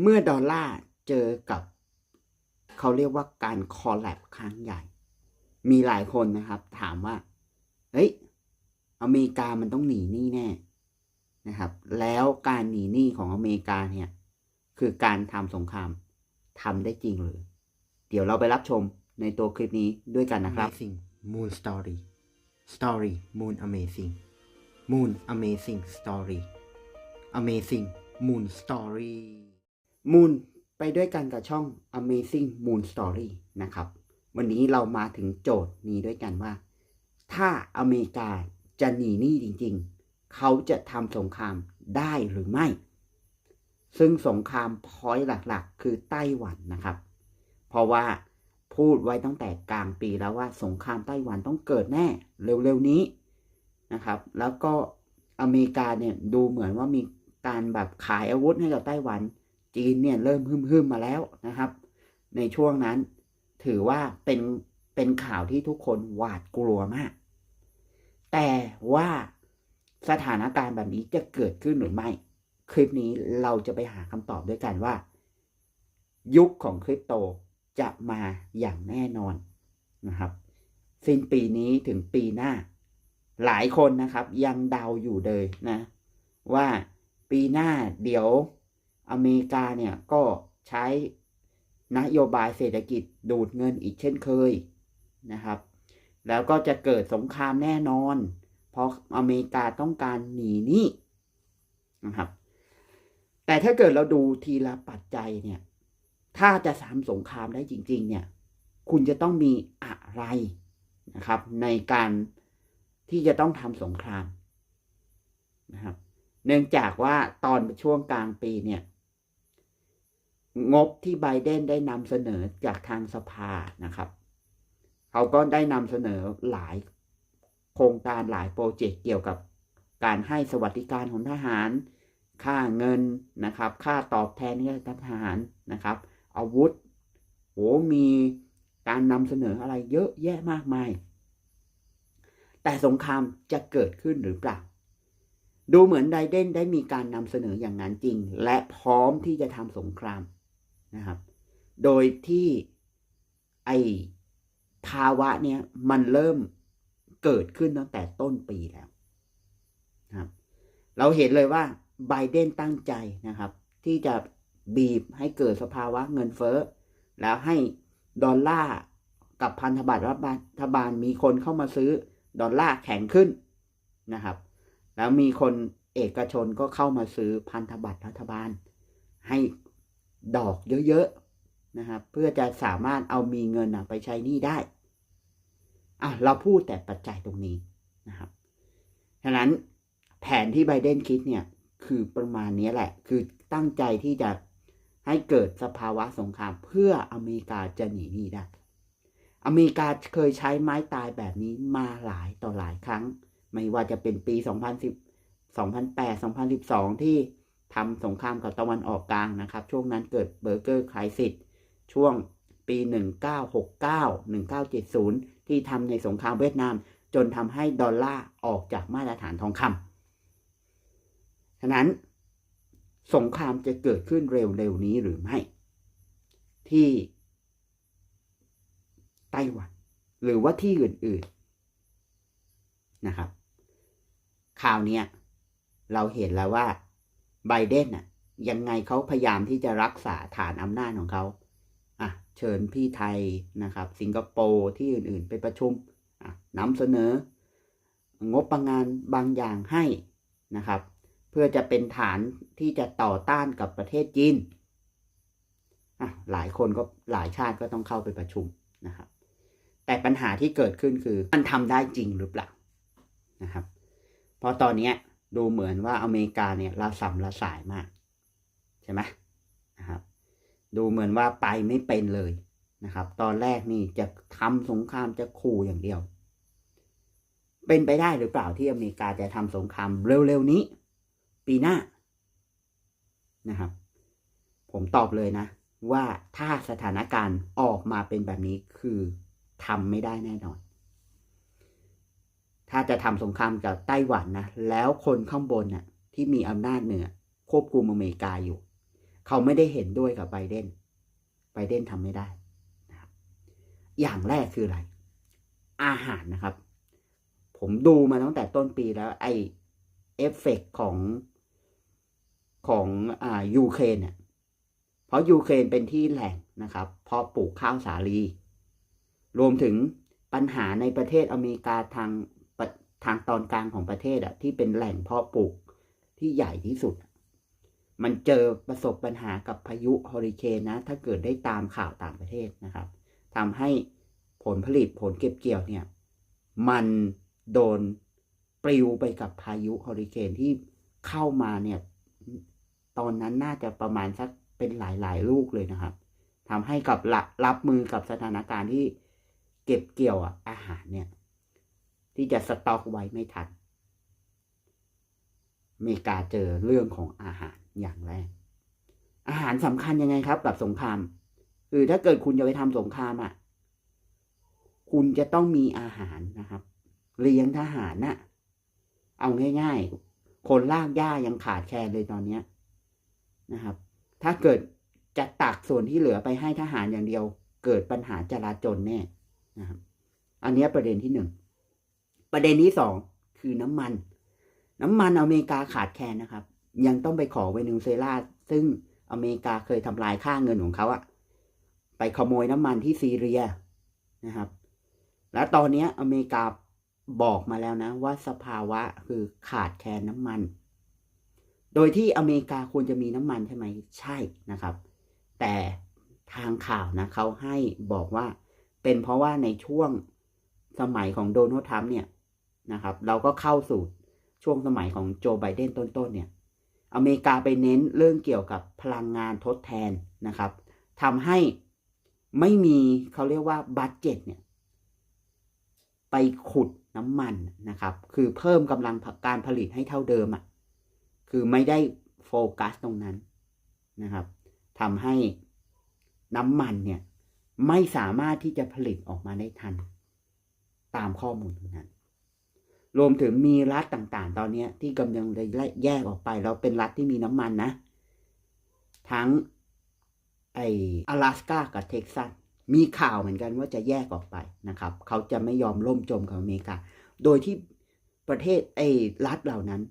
เมื่อดอลลาร์เจอกับเขาเรียกว่าการคอลแลบครั้งใหญ่ มีหลายคนนะครับ ถามว่า เฮ้ย อเมริกามันต้องหนีหนี้แน่นะครับ แล้วการหนีหนี้ของอเมริกาเนี่ย คือการทำสงครามทำได้จริงหรือ เดี๋ยวเราไปรับชมในตัวคลิปนี้ด้วยกันนะครับ Amazing Moon Story Story Moon Amazing Moon Amazing Story Amazing Moon Story Moon ไปด้วยกันกับช่อง Amazing Moon Story นะครับ วันนี้เรามาถึงโจทย์นี้ด้วยกันว่า ถ้าอเมริกาจะหนีหนี้จริงๆ เขาจะทำสงครามได้หรือไม่ ซึ่งสงครามพอยต์หลักๆ คือไต้หวันนะครับ เพราะว่าพูดไว้ตั้งแต่กลางปีแล้วว่าสงครามไต้หวันต้องเกิดแน่เร็วๆนี้นะครับ แล้วก็อเมริกาเนี่ยดูเหมือนว่ามีการแบบขายอาวุธให้กับไต้หวัน จีนเนี่ยเริ่มฮึ่มๆมาแล้วนะครับ ในช่วงนั้นถือว่าเป็นเป็นข่าวที่ทุกคนหวาดกลัวมาก แต่ว่าสถานการณ์แบบนี้จะเกิดขึ้นหรือไม่ คลิปนี้เราจะไปหาคำตอบด้วยกันว่า ยุคของคริปโตจะมาอย่างแน่นอนนะครับสิ้นปีนี้ถึงปีหน้า หลายคนนะครับ ยังเดาอยู่เลยนะ ว่าปีหน้าเดี๋ยว อเมริกาเนี่ยก็ใช้นโยบายเศรษฐกิจดูดเงินอีกเช่นเคยนะครับ แล้วก็จะเกิดสงครามแน่นอน เพราะอเมริกาต้องการหนีหนี้นะครับ แต่ถ้าเกิดเราดูทีละปัจจัยเนี่ย ถ้าจะสามสงครามได้จริง ๆ เนี่ย คุณจะต้องมีอะไรนะครับ ในการที่จะต้องทำสงครามนะครับ เนื่องจากว่าตอนช่วงกลางปีเนี่ย งบที่ไบเดนได้นำเสนอจากทางสภานะครับ เขาก็ได้นำเสนอหลายโครงการหลายโปรเจกต์เกี่ยวกับการให้สวัสดิการของทหาร ค่าเงินนะครับ ค่าตอบแทนที่ทหารนะครับ อาวุธโหมีการนำเสนออะไรเยอะแยะมากมาย แต่สงครามจะเกิดขึ้นหรือเปล่า ดูเหมือนไบเดนได้มีการนำเสนออย่างนั้นจริง และพร้อมที่จะทำสงคราม นะครับ โดยที่ไอภาวะเนี้ยมันเริ่มเกิดขึ้นตั้งแต่ต้นปีแล้วนะครับ เราเห็นเลยว่าไบเดนตั้งใจนะครับ ที่จะบีบให้เกิดสภาวะเงินเฟ้อ แล้วให้ดอลลาร์กับพันธบัตรรัฐบาลมีคนเข้ามาซื้อดอลลาร์แข็งขึ้นนะครับ แล้วมีคนเอกชนก็เข้ามาซื้อพันธบัตรรัฐบาล ให้ ดอกเยอะๆนะครับเพื่อจะสามารถเอามีเงินไปใช้หนี้ได้อะเราพูดแต่ปัจจัยตรงนี้นะครับฉะนั้นแผนที่ไบเดนคิดเนี่ยคือประมาณนี้แหละ คือตั้งใจที่จะให้เกิดสภาวะสงคราม เพื่ออเมริกาจะหนีหนี้ได้อเมริกาเคยใช้ไม้ตายแบบนี้มาหลายต่อหลายครั้ง ไม่ว่าจะเป็นปี 2010 2008 2012 ที่ ทำสงครามกับตะวันออกกลางนะครับ ช่วงนั้นเกิดเบอร์เกอร์ไครซิสช่วงปี 1969 1970 ที่ทำในสงครามเวียดนาม จนทำให้ดอลลาร์ออกจากมาตรฐานทองคำฉะนั้น สงครามจะเกิดขึ้นเร็วๆนี้หรือไม่ ที่ไต้หวัน หรือว่าที่อื่นๆนะครับ ข่าวนี้เราเห็นแล้วว่า ไบเดนน่ะยังไงเขาพยายามที่จะรักษาฐานอำนาจของเขาอะเชิญพี่ไทยนะครับ สิงคโปร์ที่อื่นๆ ไปประชุมอะนำเสนอ งบประมาณบางอย่างให้นะครับ เพื่อจะเป็นฐานที่จะต่อต้านกับประเทศจีนอะหลายคนก็หลายชาติก็ต้องเข้าไปประชุมนะครับ แต่ปัญหาที่เกิดขึ้นคือมันทำได้จริงหรือเปล่านะครับ เพราะตอนนี้ ดูเหมือนว่าอเมริกาเนี่ยละสัมละสายมาก ใช่ไหมนะครับดูเหมือนว่าไปไม่เป็นเลยนะครับ ตอนแรกนี่จะทำสงครามจะขู่อย่างเดียว เป็นไปได้หรือเปล่าที่อเมริกาจะทำสงครามเร็วๆนี้ ปีหน้านะครับ ผมตอบเลยนะ ว่าถ้าสถานการณ์ออกมาเป็นแบบนี้คือทำไม่ได้แน่นอน ถ้าจะทำสงครามกับไต้หวันนะแล้วคนข้างบนน่ะที่มีอำนาจเหนือควบคุมอเมริกาอยู่ เขาไม่ได้เห็นด้วยกับไบเดนไบเดนทำไม่ได้นะครับอย่างแรกคืออะไร อาหารนะครับ ผมดูมาตั้งแต่ต้นปีแล้วไอเอฟเฟกของของอ่ายูเครนเนี่ยเพราะยูเครนเป็นที่แหล่งนะครับ เพราะปลูกข้าวสาลี รวมถึงปัญหาในประเทศอเมริกาทาง ทางตอนกลางของประเทศอะที่เป็นแหล่งเพาะปลูกที่ใหญ่ที่สุด มันเจอประสบปัญหากับพายุฮอริเคนนะ ถ้าเกิดได้ตามข่าวต่างประเทศนะครับทำให้ผลผลิตผลเก็บเกี่ยวเนี่ย มันโดนปลิวไปกับพายุฮอริเคนที่เข้ามาเนี่ย ตอนนั้นน่าจะประมาณสักเป็นหลายๆ ลูกเลยนะครับทำให้กับรับมือกับสถานการณ์ที่เก็บเกี่ยวอาหารเนี่ย ที่จะสต็อกไว้ไม่ทันอเมริกาเจอเรื่องของอาหารอย่างแรก อาหารสำคัญยังไงครับ กับสงครามคือถ้าเกิดคุณจะไปทำสงครามอะ คุณจะต้องมีอาหารนะครับ เลี้ยงทหารน่ะ เอาง่ายๆ คนลากหญ้ายังขาดแคลนเลยตอนเนี้ยนะครับ ถ้าเกิดจะตักส่วนที่เหลือไปให้ทหารอย่างเดียว เกิดปัญหาจราจนแน่นะครับ อันนี้ประเด็นที่หนึ่ง ประเด็นที่สองคือน้ำมัน น้ำมันอเมริกาขาดแคลนนะครับ ยังต้องไปขอเวเนซุเอลาซึ่งอเมริกาเคยทำลายค่าเงินของเขาอะไปขโมยน้ำมันที่ซีเรียนะครับ แล้วตอนนี้อเมริกาบอกมาแล้วนะว่าสภาวะคือขาดแคลนน้ำมัน โดยที่อเมริกาควรจะมีน้ำมันใช่ไหมใช่นะครับ แต่ทางข่าวนะเขาให้บอกว่าเป็นเพราะว่าในช่วงสมัยของโดนัลด์ทรัมป์เนี่ย นะครับ เราก็เข้าสู่ช่วงสมัยของโจไบเดนต้นๆเนี่ย อเมริกาไปเน้นเรื่องเกี่ยวกับพลังงานทดแทนนะครับทำให้ไม่มีเขาเรียกว่าบัตเจ็ตเนี่ย ไปขุดน้ำมันนะครับ คือเพิ่มกำลังการผลิตให้เท่าเดิมอะ่ะ คือไม่ได้โฟกัสตรงนั้นนะครับทำให้น้ำมันเนี่ย ไม่สามารถที่จะผลิตออกมาได้ทัน ตามข้อมูลตรงนั้น รวมถึงมีรัฐต่างๆ ตอนนี้ที่กำลังจะแยกออกไปแล้วเป็นรัฐที่มีน้ำมันนะ ทั้งไอ阿拉斯กากับเท็กซัสมีข่าวเหมือนกันว่าจะแยกออกไปนะครับ เขาจะไม่ยอมล่มจมกับอเมริกา โดยที่ประเทศไอรัฐเหล่านั้น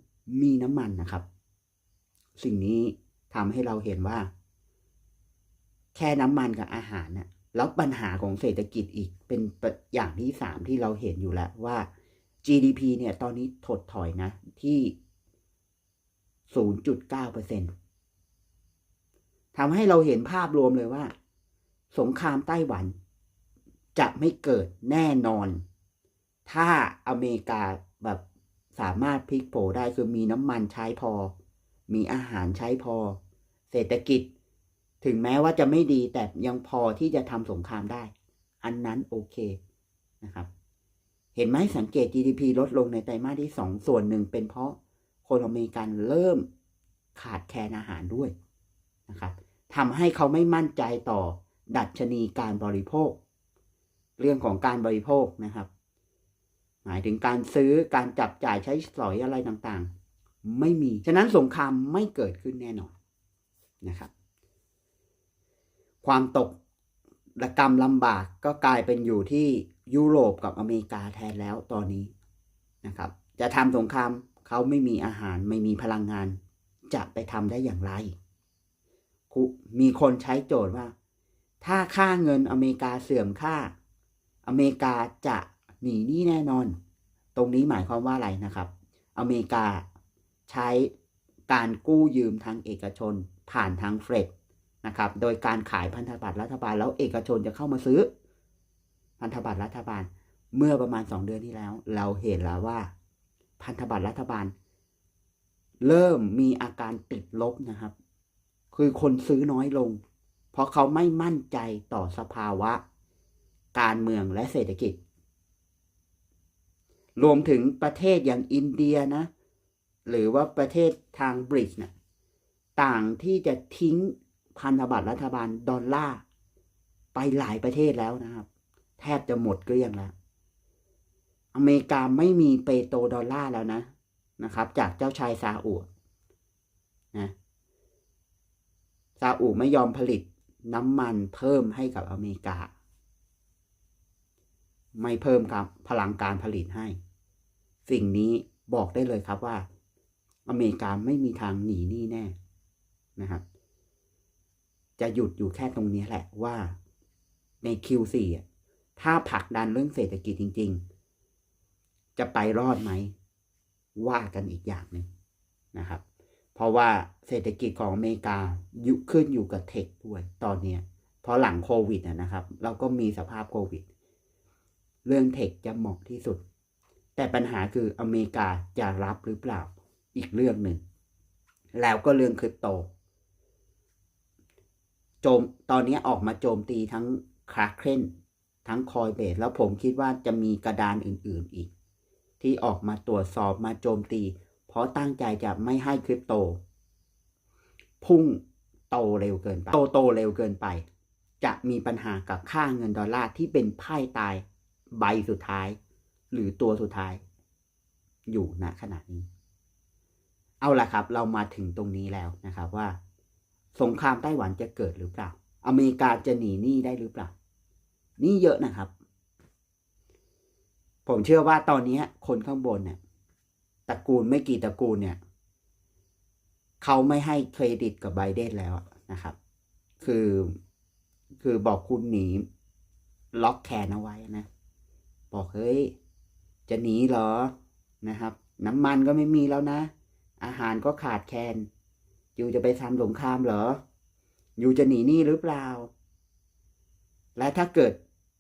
มีน้ำมันนะครับ สิ่งนี้ทำให้เราเห็นว่า แค่น้ำมันกับอาหารน่ะแล้วปัญหาของเศรษฐกิจอีกเป็นอย่างที่สามที่เราเห็นอยู่แล้วว่า GDP เนี่ยตอนนี้ถดถอยนะที่ 0.9%ทำให้เราเห็นภาพรวมเลยว่า สงครามไต้หวัน จะไม่เกิดแน่นอน ถ้าอเมริกาแบบสามารถพลิกโผได้คือมีน้ำมันใช้พอ มีอาหารใช้พอ เศรษฐกิจ ถึงแม้ว่าจะไม่ดีแต่ยังพอที่จะทำสงครามได้ อันนั้นโอเคนะครับ เห็นไหมสังเกต GDP ลดลงในไตรมาสที่สองส่วนหนึ่งเป็นเพราะคนอเมริกันเริ่มขาดแคลนอาหารด้วยนะครับทำให้เขาไม่มั่นใจต่อดัชนีการบริโภค เรื่องของการบริโภคนะครับ หมายถึงการซื้อการจับจ่ายใช้สอยอะไรต่างๆ ไม่มี ฉะนั้นสงครามไม่เกิดขึ้นแน่นอนนะครับ ความตกระกรรมลำบากก็กลายเป็นอยู่ที่ ยุโรปกับอเมริกาแทนแล้วตอนนี้นะครับ จะทำสงครามเขาไม่มีอาหารไม่มีพลังงาน จะไปทำได้อย่างไร มีคนใช้โจทย์ว่า ถ้าค่าเงินอเมริกาเสื่อมค่า อเมริกาจะหนีหนี้แน่นอน ตรงนี้หมายความว่าอะไรนะครับ อเมริกาใช้การกู้ยืมทางเอกชนผ่านทางเฟดนะครับ โดยการขายพันธบัตรรัฐบาลแล้วเอกชนจะเข้ามาซื้อ พันธบัตรรัฐบาล เมื่อประมาณสองเดือนที่แล้ว เราเห็นแล้วว่า พันธบัตรรัฐบาล เริ่มมีอาการติดลบนะครับ คือคนซื้อน้อยลง เพราะเขาไม่มั่นใจต่อสภาวะ การเมืองและเศรษฐกิจ รวมถึงประเทศอย่างอินเดียนะ หรือว่าประเทศทางบริกนะต่างที่จะทิ้งพันธบัตรรัฐบาลดอลลาร์ไปหลายประเทศแล้วนะครับ แทบจะหมดเกลี้ยงแล้วอเมริกาไม่มีเปโตรดอลลาร์แล้วนะนะครับ จากเจ้าชายซาอุนะซาอุไม่ยอมผลิตน้ำมันเพิ่มให้กับอเมริกา ไม่เพิ่มครับพลังการผลิตให้ สิ่งนี้บอกได้เลยครับว่า อเมริกาไม่มีทางหนีหนี้แน่นะครับ จะหยุดอยู่แค่ตรงนี้แหละว่าใน Q4 อะ ถ้าผลักดันเรื่องเศรษฐกิจจริง ๆ จะไปรอดไหม ว่ากันอีกอย่างหนึ่งนะครับ เพราะว่าเศรษฐกิจของอเมริกายุขึ้นอยู่กับเทคด้วยตอนเนี้ยเพราะหลังโควิดนะครับ เราก็มีสภาพโควิด เรื่องเทคจะเหมาะที่สุด แต่ปัญหาคืออเมริกาจะรับหรือเปล่าอีกเรื่องหนึ่ง แล้วก็เรื่องคริปโตโจมตอนนี้ออกมาโจมตีทั้งคาเคน ทั้งคอยเบสแล้วผมคิดว่าจะมีกระดานอื่นๆอีก ที่ออกมาตรวจสอบมาโจมตี เพราะตั้งใจจะไม่ให้คริปโต พุ่งโตเร็วเกินไป โตโตเร็วเกินไป จะมีปัญหากับค่าเงินดอลลาร์ที่เป็นไพ่ตายใบสุดท้าย หรือตัวสุดท้าย อยู่ณขณะนี้ เอาละครับ เรามาถึงตรงนี้แล้วนะครับว่า สงครามไต้หวันจะเกิดหรือเปล่า อเมริกาจะหนีหนี้ได้หรือเปล่า นี่เยอะนะครับ ผมเชื่อว่าตอนนี้คนข้างบนเนี่ยตระกูลไม่กี่ตระกูลเนี่ยเขาไม่ให้เครดิตกับไบเดนแล้วนะครับ คือคือบอกคุณหนีล็อกแขนเอาไว้นะ บอกเฮ้ย จะหนีเหรอนะครับ น้ำมันก็ไม่มีแล้วนะ อาหารก็ขาดแคลนอยู่จะไปทำสงครามเหรอ อยู่จะหนีนี้หรือเปล่า และถ้าเกิด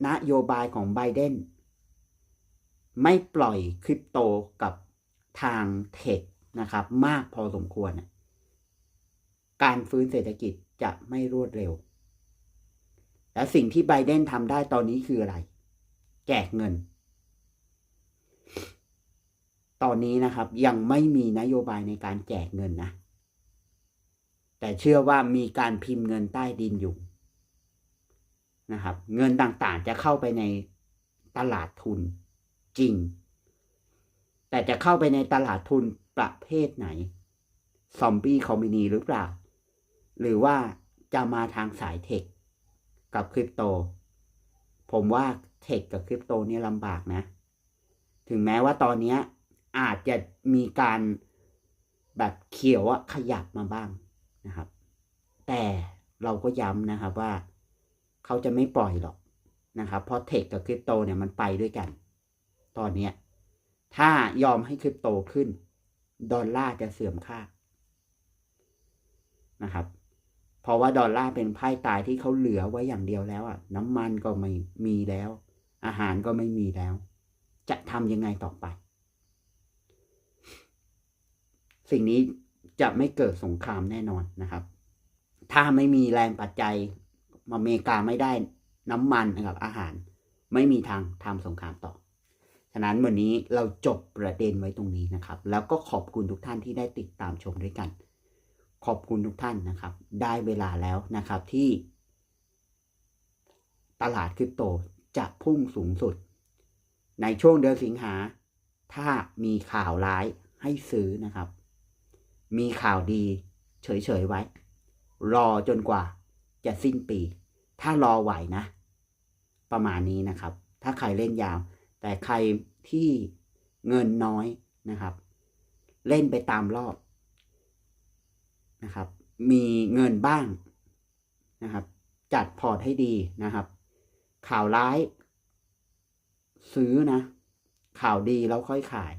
นโยบายของไบเดนไม่ปล่อยคริปโตกับทางเทคนะครับ มากพอสมควร การฟื้นเศรษฐกิจจะไม่รวดเร็ว และสิ่งที่ไบเดนทำได้ตอนนี้คืออะไร แจกเงิน ตอนนี้นะครับยังไม่มีนโยบายในการแจกเงินนะ แต่เชื่อว่ามีการพิมพ์เงินใต้ดินอยู่ นะครับ เงินต่างๆจะเข้าไปในตลาดทุนจริง แต่จะเข้าไปในตลาดทุนประเภทไหน ซอมบี้คอมมินีหรือเปล่า หรือว่าจะมาทางสายเทคกับคริปโต ผมว่าเทคกับคริปโตนี่ลำบากนะ ถึงแม้ว่าตอนนี้อาจจะมีการแบบเขียวอะขยับมาบ้างนะครับ แต่เราก็ย้ำนะครับว่า เขาจะไม่ปล่อยหรอกนะครับเพราะเทคกับคริปโตเนี่ยมันไปด้วยกัน ตอนนี้ถ้ายอมให้คริปโตขึ้น ดอลลาร์จะเสื่อมค่านะครับ เพราะว่าดอลลาร์เป็นไพ่ตายที่เขาเหลือไว้อย่างเดียวแล้วอะ น้ำมันก็ไม่มีแล้ว อาหารก็ไม่มีแล้ว จะทำยังไงต่อไป สิ่งนี้จะไม่เกิดสงครามแน่นอนนะครับ ถ้าไม่มีแรงปัจจัย อเมริกาไม่ได้น้ำมันกับอาหาร ไม่มีทางทำสงครามต่อ ฉะนั้นวันนี้เราจบประเด็นไว้ตรงนี้นะครับ แล้วก็ขอบคุณทุกท่านที่ได้ติดตามชมด้วยกัน ขอบคุณทุกท่านนะครับ ได้เวลาแล้วนะครับที่ ตลาดคริปโตจะพุ่งสูงสุด ในช่วงเดือนสิงหา ถ้ามีข่าวร้ายให้ซื้อนะครับ มีข่าวดีเฉยๆไว้ รอจนกว่าจะสิ้นปี ถ้ารอไหวนะ ประมาณนี้นะครับ ถ้าใครเล่นยาว แต่ใครที่เงินน้อยนะครับ เล่นไปตามรอบนะครับ มีเงินบ้างนะครับ จัดพอร์ตให้ดีนะครับ ข่าวร้าย ซื้อนะ ข่าวดีแล้วค่อยขาย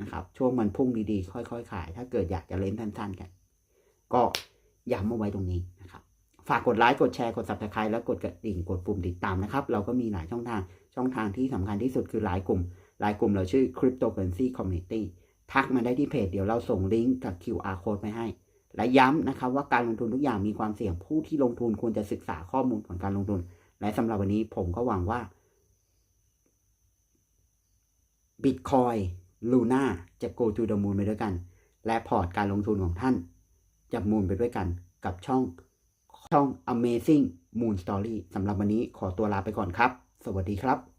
นะครับ ช่วงมันพุ่งดีๆ ค่อยๆขาย ถ้าเกิดอยากจะเล่นทันๆกัน ก็ย้ำเอาไว้ตรงนี้นะครับ ฝากกดไลค์กดแชร์กด subscribe แล้วกดกระดิ่งกดปุ่มติดตามนะครับ เราก็มีหลายช่องทางช่องทางที่สำคัญที่สุดคือหลายกลุ่มหลายกลุ่มเราชื่อ cryptocurrency community ทักมาได้ที่เพจเดี๋ยวเราส่งลิงก์กับ QR code ไปให้ และย้ำนะครับว่าการลงทุนทุกอย่างมีความเสี่ยงผู้ที่ลงทุนควรจะศึกษาข้อมูลของการลงทุน และสำหรับวันนี้ผมก็หวังว่า Bitcoin Luna จะ go to the moon ไปด้วยกัน และพอร์ตการลงทุนของท่านจะมูนไปด้วยกันกับช่อง ช่อง Amazing Moon Story สำหรับวันนี้ขอตัวลาไปก่อนครับ สวัสดีครับ